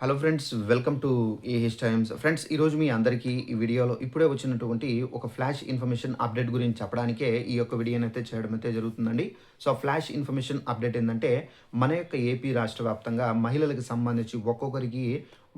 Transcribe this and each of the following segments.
Hello friends welcome to AH times. Friends ఈరోజు మీ అందరికీ ఈ వీడియోలో ఇప్పుడే వచ్చినటువంటి ఒక ఫ్లాష్ ఇన్ఫర్మేషన్ అప్డేట్ గురించి చెప్పడానికే ఈ యొక్క వీడియోని అయితే చేయడం అయితే జరుగుతుందండి. సో ఫ్లాష్ ఇన్ఫర్మేషన్ అప్డేట్ ఏంటంటే మన యొక్క ఏపీ రాష్ట్ర వ్యాప్తంగా మహిళలకు సంబంధించి ఒక్కొక్కరికి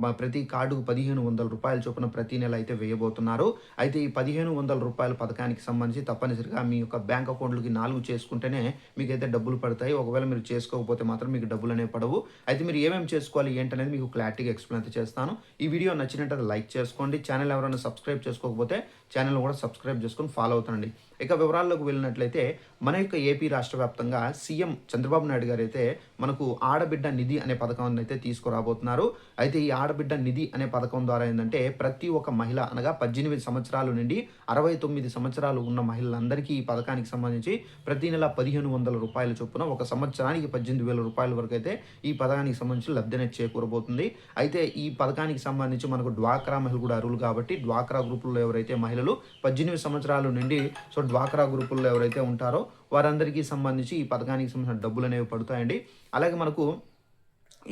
మా ప్రతి కార్డుకు పదిహేను వందల రూపాయల చొప్పున ప్రతి నెల అయితే వేయబోతున్నారు. అయితే ఈ పదిహేను వందల రూపాయల పథకానికి సంబంధించి తప్పనిసరిగా మీ యొక్క బ్యాంక్ అకౌంట్లకి నాలుగు చేసుకుంటేనే మీకైతే డబ్బులు పడతాయి. ఒకవేళ మీరు చేసుకోకపోతే మాత్రం మీకు డబ్బులు అనేవి పడవు. అయితే మీరు ఏమేమి చేసుకోవాలి ఏంటనేది మీకు క్లారిటీగా ఎక్స్ప్లెయిన్ అయితే చేస్తాను. ఈ వీడియో నచ్చినట్టు లైక్ చేసుకోండి. ఛానల్ ఎవరైనా సబ్స్క్రైబ్ చేసుకోకపోతే ఛానల్ కూడా సబ్స్క్రైబ్ చేసుకొని ఫాలో అవుతానండి ఇక వివరాల్లోకి వెళ్ళినట్లయితే మన యొక్క ఏపీ రాష్ట్ర వ్యాప్తంగా సీఎం చంద్రబాబు నాయుడు గారు అయితే మనకు ఆడబిడ్డ నిధి అనే పథకాన్ని అయితే తీసుకురాబోతున్నారు. అయితే ఈ ఆడబిడ్డ నిధి అనే పథకం ద్వారా ఏంటంటే ప్రతి ఒక్క మహిళ అనగా పద్దెనిమిది సంవత్సరాల నుండి అరవై తొమ్మిది సంవత్సరాలు ఉన్న మహిళలందరికీ ఈ పథకానికి సంబంధించి ప్రతి నెల పదిహేను వందల రూపాయల చొప్పున ఒక సంవత్సరానికి పద్దెనిమిది వేల రూపాయల వరకు అయితే ఈ పథకానికి సంబంధించి లబ్ధిని చేకూరబోతుంది. అయితే ఈ పథకానికి సంబంధించి మనకు డ్వాక్రా మహిళలు కూడా అరువులు కాబట్టి డ్వాక్రా గ్రూపుల్లో ఎవరైతే మహిళలు పద్దెనిమిది సంవత్సరాల నుండి సో డ్వాక్రా గ్రూపుల్లో ఎవరైతే ఉంటారో వారందరికీ సంబంధించి ఈ పథకానికి సంబంధించిన డబ్బులు అనేవి పడతాయండి. అలాగే మనకు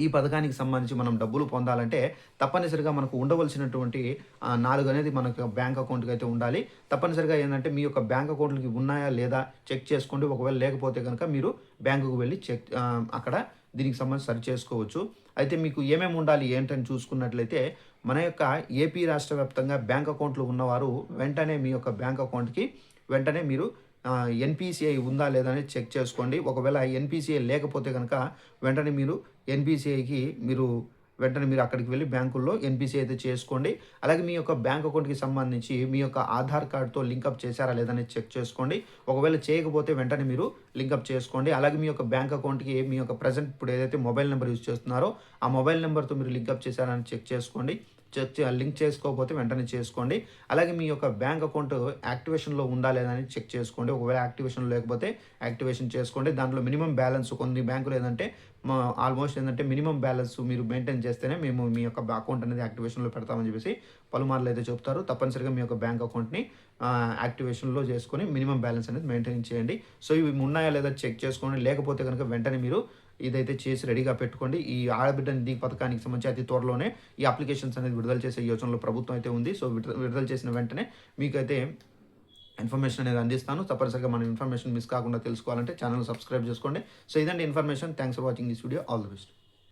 ఈ పథకానికి సంబంధించి మనం డబ్బులు పొందాలంటే తప్పనిసరిగా మనకు ఉండవలసినటువంటి నాలుగు అనేది మనకు బ్యాంక్ అకౌంట్కి అయితే ఉండాలి. తప్పనిసరిగా ఏంటంటే మీ యొక్క బ్యాంక్ అకౌంట్లకి ఉన్నాయా లేదా చెక్ చేసుకోండి. ఒకవేళ లేకపోతే కనుక మీరు బ్యాంకుకు వెళ్ళి చెక్ అక్కడ దీనికి సంబంధించి సరి చేసుకోవచ్చు. అయితే మీకు ఏమేమి ఉండాలి ఏంటని చూసుకున్నట్లయితే మన యొక్క ఏపీ రాష్ట్ర వ్యాప్తంగా బ్యాంక్ అకౌంట్లు ఉన్నవారు వెంటనే మీ యొక్క బ్యాంక్ అకౌంట్కి వెంటనే మీరు ఎన్పిసిఐ ఉందా లేదా అనేది చెక్ చేసుకోండి. ఒకవేళ ఎన్పిసిఐ లేకపోతే కనుక వెంటనే మీరు ఎన్పిసిఐకి మీరు వెంటనే మీరు అక్కడికి వెళ్ళి బ్యాంకుల్లో ఎన్పిసిఐ అయితే చేసుకోండి. అలాగే మీ యొక్క బ్యాంక్ అకౌంట్కి సంబంధించి మీ యొక్క ఆధార్ కార్డ్తో లింకప్ చేశారా లేదని చెక్ చేసుకోండి. ఒకవేళ చేయకపోతే వెంటనే మీరు లింకప్ చేసుకోండి. అలాగే మీ యొక్క బ్యాంక్ అకౌంట్కి మీ యొక్క ప్రజెంట్ ఇప్పుడు ఏదైతే మొబైల్ నెంబర్ యూజ్ చేస్తున్నారో ఆ మొబైల్ నెంబర్తో మీరు లింకప్ చేశారని చెక్ చేసుకోండి. లింక్ చేసుకోకపోతే వెంటనే చేసుకోండి. అలాగే మీ యొక్క బ్యాంక్ అకౌంట్ యాక్టివేషన్లో ఉందా లేదా అని చెక్ చేసుకోండి. ఒకవేళ యాక్టివేషన్ లేకపోతే యాక్టివేషన్ చేసుకోండి. దాంట్లో మినిమం బ్యాలెన్స్ కొన్ని బ్యాంకులు ఏంటంటే ఆల్మోస్ట్ ఏంటంటే మినిమం బ్యాలెన్స్ మీరు మెయింటైన్ చేస్తేనే మేము మీ యొక్క అకౌంట్ అనేది యాక్టివేషన్లో పెడతామని చెప్పేసి పలుమార్లు అయితే చెప్తారు. తప్పనిసరిగా మీ యొక్క బ్యాంక్ అకౌంట్ని యాక్టివేషన్లో చేసుకొని మినిమం బ్యాలెన్స్ అనేది మెయింటైన్ చేయండి. సో ఇవి ఉన్నాయా లేదా చెక్ చేసుకోండి. లేకపోతే కనుక వెంటనే మీరు ఇదైతే చేసి రెడీగా పెట్టుకోండి. ఈ ఆడబిడ్డ నిధి పథకానికి సంబంధించి అతి త్వరలోనే ఈ అప్లికేషన్స్ అనేది విడుదల చేసే యోచనలో ప్రభుత్వం అయితే ఉంది. సో విడుదల విడుదల చేసిన వెంటనే మీకైతే ఇన్ఫర్మేషన్ అనేది అందిస్తాను. తప్పనిసరిగా మన ఇన్ఫర్మేషన్ మిస్ కాకుండా తెలుసుకోవాలంటే ఛానల్ సబ్స్క్రైబ్ చేసుకోండి. సో ఇదండి information. Thanks for watching this video. All the best.